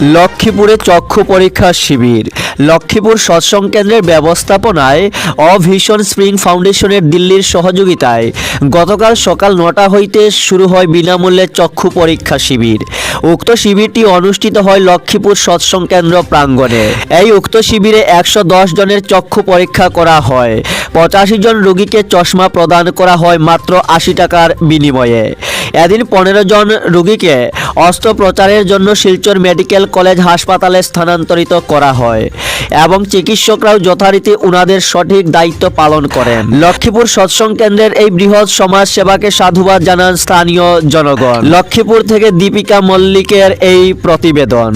লক্ষ্মীপুরে চক্ষু পরীক্ষা শিবির। লক্ষ্মীপুর সৎসঙ্গ কেন্দ্রের ব্যবস্থাপনায় অভিশন স্প্রিং ফাউন্ডেশনের দিল্লির সহযোগিতায় গতকাল সকাল নটা হইতে শুরু হয় বিনামূল্যে চক্ষু পরীক্ষা শিবির। উক্ত শিবিরটি অনুষ্ঠিত হয় লক্ষ্মীপুর সৎসঙ্গ কেন্দ্র প্রাঙ্গণে। এই উক্ত শিবিরে একশো দশ জনের চক্ষু পরীক্ষা করা হয়। পঁচাশি জন রোগীকে চশমা প্রদান করা হয় মাত্র আশি টাকার বিনিময়ে। এদিন পনেরো জন রোগীকে অস্ত্রোপচারের জন্য শিলচর মেডিকেল কলেজ হাসপাতালে স্থানান্তরিত করা হয় এবং চিকিৎসকরাও যথারীতি উনাদের সঠিক দায়িত্ব পালন করেন। লক্ষ্মীপুর সৎসং কেন্দ্রের এই বৃহৎ সমাজ সেবাকে সাধুবাদ জানান স্থানীয় জনগণ। লক্ষ্মীপুর থেকে দীপিকা মল্লিকের এই প্রতিবেদন।